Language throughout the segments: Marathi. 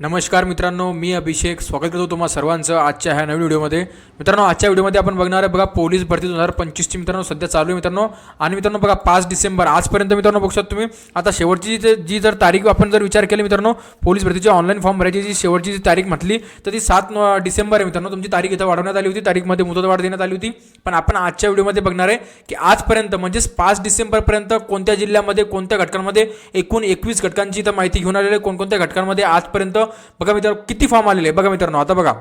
नमस्कार मित्रांनो मी अभिषेक. स्वागत करतो तुम्हा सर्वांचं आजच्या ह्या नवीन व्हिडिओमध्ये. मित्रांनो आजच्या व्हिडिओमध्ये आपण बघणार आहे बघा पोलीस भरती दोन हजार पंचवीसची मित्रांनो सध्या चालू आहे मित्रांनो. आणि मित्रांनो बघा पाच डिसेंबर आजपर्यंत मित्रांनो बघू शकता तुम्ही. आता शेवटची जी जी जर तारीख आपण जर विचार केला मित्रांनो पोलीस भरतीची ऑनलाईन फॉर्म भरायची जी शेवटची जी तारीख म्हटली तर ती सात डिसेंबर आहे मित्रांनो. तुमची तारीख इथं वाढवण्यात आली होती. तारीखमध्ये मुदत वाढ देण्यात आली होती. पण आपण आजच्या व्हिडिओमध्ये बघणार आहे की आजपर्यंत म्हणजेच पाच डिसेंबरपर्यंत कोणत्या जिल्ह्यामध्ये कोणत्या घटकांमध्ये एकूण एकवीस घटकांची इथं माहिती घेऊन आलेली आहे कोणकोणत्या घटकांमध्ये आजपर्यंत बघा मित्रांनो किती फॉर्म आलेले बघा मित्रांनो आता बघा.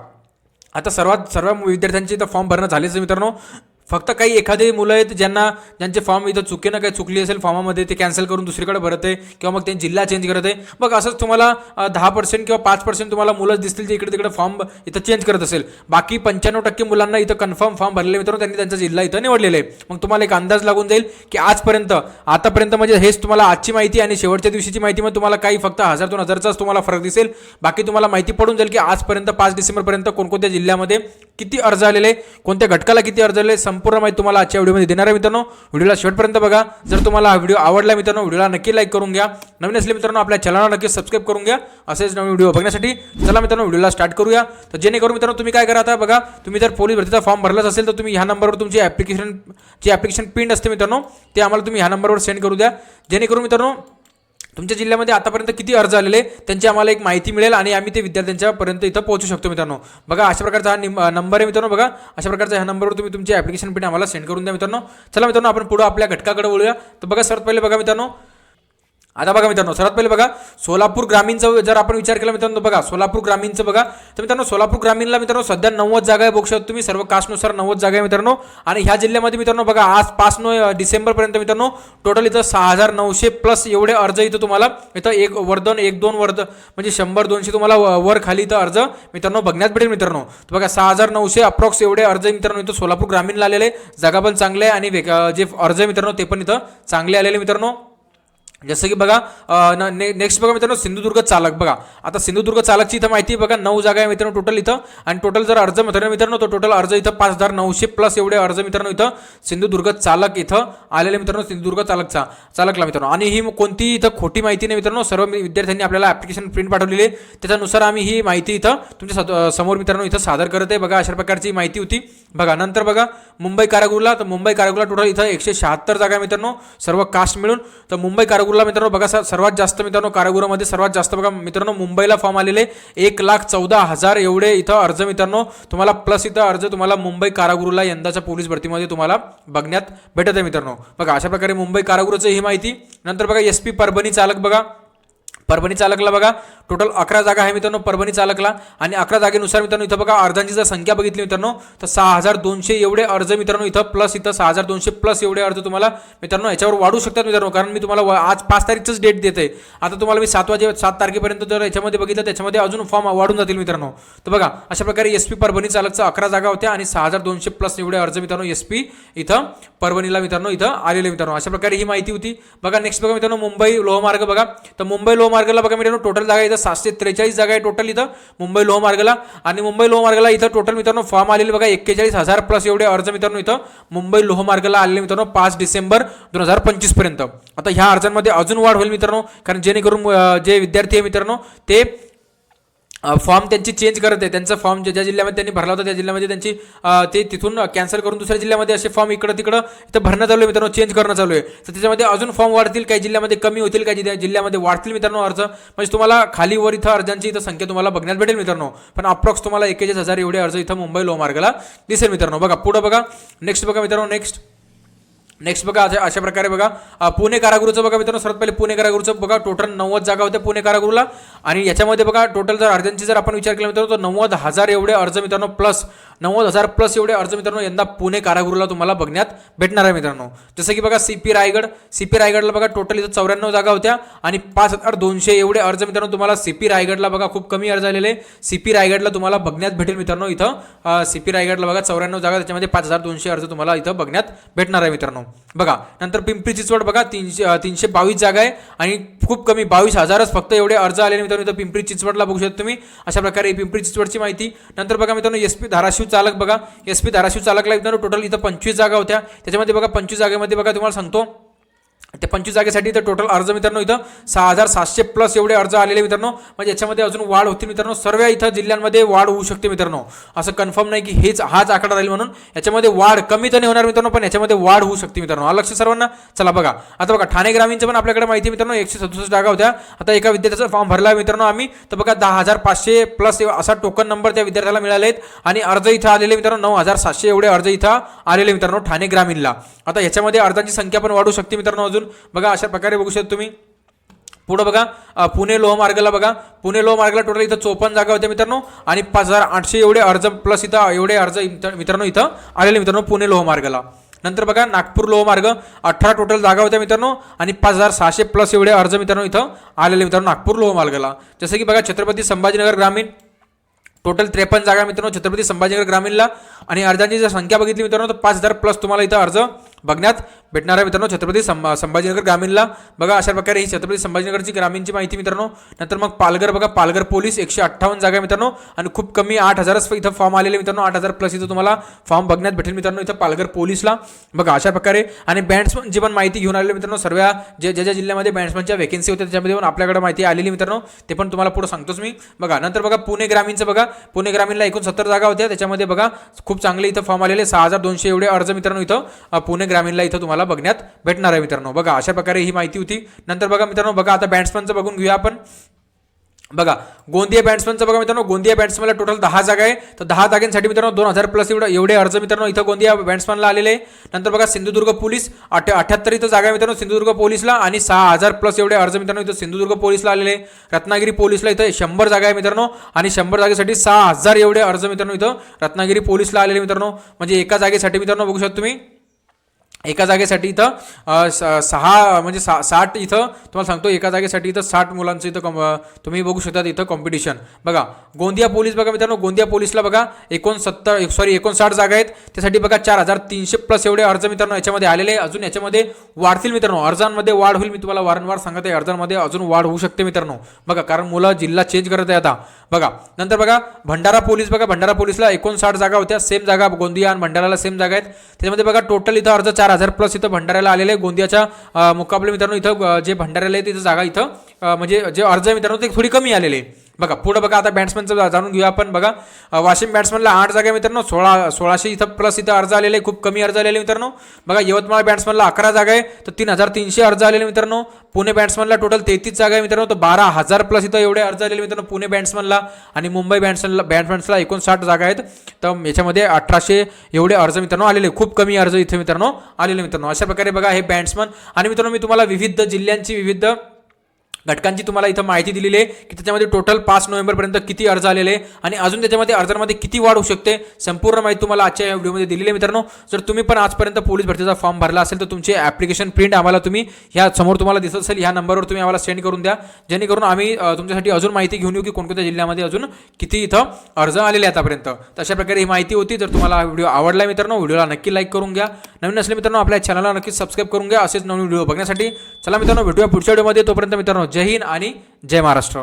आता सर्वात सर्व विद्यार्थ्यांचे तर फॉर्म भरणं झालेच मित्रांनो. फक्त काही एखादे मुलं आहेत ज्यांना ज्यांचे फॉर्म इथं चुकीनं काही चुकली असेल फॉर्मामध्ये ते कॅन्सल करून दुसरीकडे भरत आहे किंवा मग ते जिल्हा चेंज करत आहे. मग असंच तुम्हाला दहा पर्सेंट किंवा पाच पर्सेंट तुम्हाला मुलंच दिसतील जे इकडे तिकडे फॉर्म इथं चेंज करत असेल. बाकी पंच्याण्णव टक्के मुलांना इथं कन्फर्म फॉर्म भरलेले मित्रांनो त्यांनी त्यांचा जिल्हा इथं निवडलेला आहे. मग तुम्हाला एक अंदाज लागून जाईल की आजपर्यंत आतापर्यंत म्हणजे हेच तुम्हाला आजची माहिती आणि शेवटच्या दिवशीची माहिती मग तुम्हाला काही फक्त हजार दोन हजारचाच तुम्हाला फरक दिसेल. बाकी तुम्हाला माहिती पडून जाईल की आजपर्यंत पाच डिसेंबरपर्यंत कोणकोणत्या जिल्ह्यामध्ये किती अर्ज आलेले कोणत्या घटकाला किती अर्ज आलेले संपूर्ण माहिती तुम्हाला आजच्या व्हिडिओमध्ये देणार आहे मित्रांनो. व्हिडिओला शेवटपर्यंत बघा. जर तुम्हाला हा व्हिडिओ आवडला मित्रांनो व्हिडिओला नक्की लाईक करून घ्या. नवीन असले मित्रांनो आपल्या चॅनलला नक्की सबस्क्राईब करून घ्या. असेच नवीन व्हिडिओ बघण्यासाठी चला मित्रांनो व्हिडिओला स्टार्ट करूया. तर जेणेकरून मित्रांनो तुम्ही काय करा आता बघा तुम्ही जर पोलीस भरतीचा फॉर्म भरलाच असेल तर तुम्ही ह्या नंबरवर तुमची ॲप्लिकेशन जी ॲप्लिकेशन पिंड असते मित्रांनो ते आम्हाला तुम्ही ह्या नंबरवर सेंड करू द्या. जेणेकरून मित्रांनो तुमच्या जिल्ह्यामध्ये आतापर्यंत किती अर्ज आलेले त्यांची आम्हाला एक माहिती मिळेल आणि आम्ही ते विद्यार्थ्यांच्यापर्यंत इथं पोहोचू शकतो मित्रांनो. बघा अशा प्रकारचा हा नंबर आहे मित्रांनो बघा. अशा प्रकारचा ह्या नंबरवर तुम्ही तुमची ॲप्लिकेशन पिन आम्हाला सेंड करून द्या मित्रांनो. चला मित्रांनो आपण पुढं आपल्या घटकाकडे बोलूया तर बघा सर्वात पहिले बघा मित्रांनो आता बघा मित्रांनो सर्वात पहिले बघा सोलापूर ग्रामीणचं जर आपण विचार केला मित्रांनो बघा सोलापूर ग्रामीणचं बघा तर मित्रांनो सोलापूर ग्रामीणला मित्रांनो सध्या नव्वद जागा आहे बघू शकता तुम्ही सर्व कास्टनुसार नव्वद जागा आहे मित्रांनो. आणि ह्या जिल्ह्यामध्ये मित्रांनो बघा आज पाच नो डिसेंबरपर्यंत मित्रांनो टोटल इथं सहा हजार नऊशे प्लस एवढे अर्ज इथं तुम्हाला इथं एक वर्धन एक दोन वर्ध म्हणजे शंभर दोनशे तुम्हाला व- वर खाली इथं अर्ज मित्रांनो बघण्यात भेटेल मित्रांनो. तर बघा सहा हजार नऊशे अप्रॉक्स एवढे अर्ज मित्रांनो इथं सोलापूर ग्रामीणला आलेले जागा पण चांगले आहे आणि वेग- जे अर्ज मित्रांनो ते पण इथं चांगले आलेले मित्रांनो. जसं की बघा न- ने नेक्स्ट बघा मित्रांनो सिंधुदुर्ग चालक बघा. आता सिंधुदुर्ग चालकची इथं माहिती आहे बघा नऊ जागा आहे मित्रांनो टोटल इथं. आणि टोटल जर अर्ज मित्रांनो मित्रांनो तो टोटल अर्ज इथं पाच हजार नऊशे प्लस एवढे अर्ज मित्रांनो इथं सिंधुदुर्ग चालक इथं आलेले मित्रांनो सिंधुदुर्ग चालकचा चालकला मित्रांनो. आणि ही कोणती इथं खोटी माहिती नाही मित्रांनो सर्व विद्यार्थ्यांनी आपल्याला ॲप्लिकेशन प्रिंट पाठवलेली आहे. त्याच्यानुसार आम्ही ही माहिती इथं तुमच्यासमोर मित्रांनो इथं सादर करत आहे. बघा अशा प्रकारची माहिती होती. बघा नंतर बघा मुंबई कारागृहला तर मुंबई कारागृहला टोटल इथं एकशे शहात्तर जागा मित्रांनो सर्व कास्ट मिळून. तर मुंबई कारागृहला मित्रांनो बघा सर्वात जास्त मित्रांनो कारागृहामध्ये सर्वात जास्त बघा मित्रांनो मुंबईला फॉर्म आलेले एक लाख चौदा हजार एवढे इथं अर्ज मित्रांनो तुम्हाला प्लस इथं अर्ज तुम्हाला मुंबई कारागृहला यंदाच्या पोलीस भरतीमध्ये तुम्हाला बघण्यात भेटत आहे मित्रांनो. बघा अशा प्रकारे मुंबई कारागृहाची ही माहिती नंतर बघा एस पी परभणी चालक बघा परभणी चालकला बघा. टोटल अकरा जागा आहे मित्रांनो परभणी चालकला. आणि अकरा जागेनुसार मित्रांनो इथं बघा अर्जांची जर संख्या बघितली मित्रांनो तर सहा हजार दोनशे एवढे अर्ज मित्रांनो इथं प्लस इथं सहा हजार दोनशे प्लस एवढे अर्ज तुम्हाला मित्रांनो याच्यावर वाढू शकतात मित्रांनो. कारण मी तुम्हाला व- आज पाच तारीखच डेट देते आता तुम्हाला मी सात वाजे सात तारखेपर्यंत जर याच्यामध्ये बघितलं त्याच्यामध्ये अजून फॉर्म वाढून जातील मित्रांनो. तर बघा अशा प्रकारे एस पी परभणी चालकचा अकरा जागा होत्या आणि सहा हजार दोनशे प्लस एवढे अर्ज मित्रांनो एस पी इथं परभणीला मित्रांनो इथं आलेले मित्रांनो. अशा प्रकारे ही माहिती होती. बघा नेक्स्ट बघा मित्रांनो मुंबई लोहमार्ग बघा. तर मुंबई लोहमार्गाला बघा मित्रांनो टोटल जागा इथं सातशे त्रेचाळीस जागा आहे टोटल इथं मुंबई लोहमार्गाला आणि मुंबई लोहमार्गाला इथं टोटल मित्रांनो फॉर्म आलेले बघा एक्केचाळीस हजार प्लस एवढे अर्ज मित्रांनो इथं मुंबई लोहमार्गाला आलेले मित्रांनो पाच डिसेंबर दोन हजार पंचवीसपर्यंत. आता ह्या अर्जांमध्ये अजून वाढ होईल मित्रांनो कारण जेणेकरून जे विद्यार्थी आहे मित्रांनो ते फॉर्म त्यांची चेंज करत आहे. त्यांचा फॉर्म ज्या ज्या जिल्ह्यामध्ये त्यांनी भरला होता त्या जिल्ह्यामध्ये त्यांची ते तिथून कॅन्सल करून दुसऱ्या जिल्ह्यामध्ये असे फॉर्म इकडं तिकडं इथं भरणं चालू आहे मित्रांनो चेंज करणं चालू आहे. तर त्याच्यामध्ये अजून फॉर्म वाढतील काही जिल्ह्यामध्ये कमी होतील काही जिल्ह्या- जिल्ह्यामध्ये वाढतील मित्रांनो अर्ज. म्हणजे तुम्हाला खाली वर इथं अर्जांची इथं संख्या तुम्हाला बघण्यात भेटेल मित्रांनो. पण अप्रॉक्स तुम्हाला एकेचाळीस हजार एवढे अर्ज इथं मुंबई लोहमार्गाला दिसेल मित्रांनो. बघा पुढं बघा. नेक्स्ट बघा मित्रांनो नेक्स्ट नेक्स्ट बघा अशा अशा प्रकारे बघा. पुणे कारागृहचं बघा मित्रांनो सर्वात पहिले पुणे कारागृहचं बघा. टोटल नव्वद जागा होत्या पुणे कारागृहला. आणि याच्यामध्ये बघा टोटल जर अर्जांची जर आपण विचार केला मित्रांनो तर नव्वद हजार एवढे अर्ज मित्रांनो प्लस नव्वद हजार प्लस एवढे अर्ज मित्रांनो यंदा पुणे कारागृहला तुम्हाला बघण्यात भेटणार आहे मित्रांनो. जसं की बघा C P Raigad. C P रायगडला बघा टोटल इथं चौऱ्याण्णव जागा होत्या. आणि पाच हजार दोनशे एवढे अर्ज मित्रांनो तुम्हाला सी पी रायगडला बघा खूप कमी अर्ज आलेले सी पी रायगडला तुम्हाला बघण्यात भेटेल मित्रांनो इथं. सी पी रायगडला बघा चौऱ्याण्णव जागा त्याच्यामध्ये पाच हजार दोनशे अर्ज तुम्हाला इथं बघण्यात भेटणार आहे मित्रांनो. बघा नंतर पिंपरी चिंचवड बघा तीनशे तीनशे बावीस जागा आहे आणि खूप कमी बावीस हजारच फक्त एवढे अर्ज आले मित्रांनो इथं पिंपरी चिंचवडला बघू शकता तुम्ही. अशा प्रकारे पिंपरी चिंचवडची माहिती. नंतर बघा मित्रांनो एस पी धाराशिव चालक बघा. एस पी धाराशिव चालकला मित्रांनो टोटल इथं पंचवीस जागा होत्या. त्याच्यामध्ये बघा पंचवीस जागेमध्ये बघा तुम्हाला सांगतो. त्या पंचवीस जागेसाठी इथं टोटल अर्ज मित्रांनो इथं सहा हजार सातशे प्लस एवढे अर्ज आलेले मित्रांनो. म्हणजे याच्यामध्ये अजून वाढ होती मित्रांनो. सर्व इथं जिल्ह्यांमध्ये वाढ होऊ शकते मित्रांनो. असं कन्फर्म नाही की हेच हाच आकडा राहील म्हणून. याच्यामध्ये वाढ कमी तर नाही होणार मित्रांनो पण याच्यामध्ये वाढ होऊ शकते मित्रांनो. लक्ष सर्वांना. चला बघा. आता बघा ठाणे ग्रामीणचं पण आपल्याकडे माहिती मित्रांनो. एकशे सदुसष्ट जागा होत्या. आता एका विद्यार्थ्याचा फॉर्म भरला आहे मित्रांनो आम्ही. तर बघा दहा हजार पाचशे प्लस असा टोकन नंबर त्या विद्यार्थ्याला मिळाले आहेत आणि अर्ज इथं आलेले मित्रांनो नऊ हजार सातशे एवढे अर्ज इथं आलेले मित्रांनो ठाणे ग्रामीणला. आता याच्यामध्ये अर्जांची संख्या पण वाढू शकते मित्रांनो अजून. बघा अशा प्रकारे बघू शकता तुम्ही. पुढं बघा पुणे लोहमार्गाला बघा. पुणे लोहमार्गाला टोटल इथं चोपन्न जागा होत्या मित्रांनो. आणि पाच हजार आठशे एवढे अर्ज प्लस इथं एवढे अर्ज मित्रांनो इथं आलेले मित्रांनो पुणे लोहमार्गाला नंतर बघा नागपूर लोहमार्ग अठरा टोटल जागा होत्या मित्रांनो. आणि पाच हजार सहाशे प्लस एवढे अर्ज मित्रांनो इथं आलेले मित्रांनो नागपूर लोहमार्गाला जसं की बघा छत्रपती संभाजीनगर ग्रामीण टोटल त्रेपन्न जागा मित्रांनो छत्रपती संभाजीनगर ग्रामीणला. आणि अर्जांची जर संख्या बघितली मित्रांनो तर पाच हजार प्लस तुम्हाला इथं अर्ज बघण्यात भेटणार आहे मित्रांनो छत्रपती संभा संभाजीनगर ग्रामीणला. बघा अशा प्रकारे ही छत्रपती संभाजीनगरची ग्रामीणची माहिती मित्रांनो. नंतर मग पालघर बघा पालघर पोलीस एकशे अठ्ठावन्न जागा मित्रांनो. आणि खूप कमी आठ हजारच इथं फॉर्म आलेले मित्रांनो आठ हजार प्लस इथं तुम्हाला फॉर्म बघण्यात भेटेल मित्रांनो इथं पालघर पोलीसला. बघा अशा प्रकारे. आणि बँड्समनची पण माहिती घेऊन आलेली मित्रांनो सर्व जे ज्या ज्या जिल्ह्यामध्ये बँड्समनच्या वेकेन्सी होत्या त्याच्यामध्ये पण आपल्याकडे माहिती आलेली मित्रांनो. ते पण तुम्हाला पुढे सांगतोच मी. बघा नंतर बघा पुणे ग्रामीणचं बघा. पुणे ग्रामीणला एकूण सत्तर जागा होत्या. त्याच्यामध्ये बघा खूप चांगले इथं फॉर्म आलेले. सहा हजार दोनशे एवढे अर्ज मित्रांनो इथं पुणे ग्रामीणला इथं तुम्हाला बघण्यात भेटणार आहे मित्रांनो. बघा अशा प्रकारे ही माहिती होती. नंतर बघा मित्रांनो बघा आता बॅट्समनचं बघून घेऊया आपण. बघा गोंदिया बॅट्समनचं बघा मित्रांनो. गोंदिया बॅट्समनला टोटल दहा जागा आहे. तर दहा जागेंसाठी मित्रांनो दोन हजार प्लस एवढे एवढे अर्ज मित्रांनो इथं गोंदिया बॅट्समनला आलेले आहे. नंतर बघा सिंधुदुर्ग पोलीस अठ अठ्याहत्तर इथं जागा आहे मित्रांनो सिंधुदुर्ग पोलीसला आणि सहा हजार प्लस एवढे अर्ज मित्रांनो इथं सिंधुदुर्ग पोलीसला आलेले रत्नागिरी पोलीसला इथं शंभर जागा आहे मित्रांनो आणि शंभर जागेसाठी सहा हजार एवढे अर्ज मित्रांनो इथं रत्नागिरी पोलीसला आलेले मित्रांनो. म्हणजे एका जागेसाठी मित्रांनो बघू शकता तुम्ही. एका जागेसाठी इथं स- सहा म्हणजे सा साठ इथं तुम्हाला सांगतो एका जागेसाठी इथं साठ मुलांचं इथं कॉम तुम्ही बघू शकता इथं कॉम्पिटिशन बघा गोंदिया पोलीस बघा मित्रांनो गोंदिया पोलीसला बघा एकोणसत्तर सॉरी एकोणसाठ जागा आहेत. त्यासाठी बघा चार हजार तीनशे प्लस एवढे अर्ज मित्रांनो याच्यामध्ये आलेले आहे. अजून याच्यामध्ये वाढतील मित्रांनो. अर्जांमध्ये वाढ होईल मी तुम्हाला वारंवार सांगत आहे अर्जांमध्ये अजून वाढ होऊ शकते मित्रांनो. बघा कारण मुलं जिल्हा चेंज करत आहे आता. बघा नंतर बघा भंडारा पोलीस बघा भंडारा पोलीसला एकोणसाठ जागा होत्या. सेम जागा गोंदिया आणि भंडाराला सेम जागा आहेत. त्याच्यामध्ये बघा टोटल इथं अर्ज चार हजार प्लस इथं भंडाऱ्याला आलेले आहे गोंदियाच्या मुकाबले मित्रांनो इथं जे भंडाऱ्याला आहे तिथं जागा इथं म्हणजे जे अर्ज मित्रांनो ते थोडी कमी आलेले आहे. बघा पुढं बघा आता बॅट्समनचं जाणून घेऊया आपण. बघा वाशिम बॅट्समनला आठ जागा मित्रांनो सोळा सोळाशे इथं प्लस इथं अर्ज आलेले आहे खूप कमी अर्ज आलेले मित्रांनो. बघा यवतमाळ बॅट्समनला अकरा जागा आहे तर तीन हजार तीनशे अर्ज आलेले मित्रांनो. पुणे बॅट्समनला टोटल तेहतीस जागा आहे मित्रांनो तर बारा हजार प्लस इथं एवढे अर्ज आलेले मित्रांनो पुणे बॅट्समनला आणि मुंबई बॅट्समनला बॅट्समॅन्सला एकोणसाठ जागा आहेत. तर याच्यामध्ये अठराशे एवढे अर्ज मित्रांनो आलेले खूप कमी अर्ज इथे मित्रांनो आलेले मित्रांनो. अशा प्रकारे बघा हे बॅट्समन आणि मित्रांनो मी तुम्हाला विविध जिल्ह्यांची विविध घटकांची तुम्हाला इथं माहिती दिलेली आहे की त्याच्यामध्ये टोटल पाच नोव्हेंबरपर्यंत किती अर्ज आलेले आणि अजून त्याच्यामध्ये अर्जांमध्ये किती वाढ होऊ शकते संपूर्ण माहिती तुम्हाला आजच्या या व्हिडिओमध्ये दिलेली आहे मित्रांनो. जर तुम्ही पण आजपर्यंत पोलीस भरतीचा फॉर्म भरला असेल तर तुमचे ॲप्लिकेशन प्रिंट आम्हाला तुम्ही ह्या समोर तुम्हाला दिसत असेल. ह्या नंबरवर तुम्ही आम्हाला सेंड करून द्या. जेणेकरून आम्ही तुमच्यासाठी अजून माहिती घेऊन येऊ की कोणकोणत्या जिल्ह्यामध्ये अजून किती इथं अर्ज आलेले आतापर्यंत. तर अशा प्रकारे ही माहिती होती. जर तुम्हाला व्हिडिओ आवडला मित्रांनो व्हिडिओला नक्की लाईक करून घ्या. नवीन असले मित्रांनो आपल्या चॅनलला नक्की सबस्क्राईब करून घ्या. असेच नवीन व्हिडिओ बघण्यासाठी. चला मित्रांनो भेटूया पुढच्या व्हिडिओमध्ये. तोपर्यंत मित्रांनो जय हिंद आणि जय महाराष्ट्र.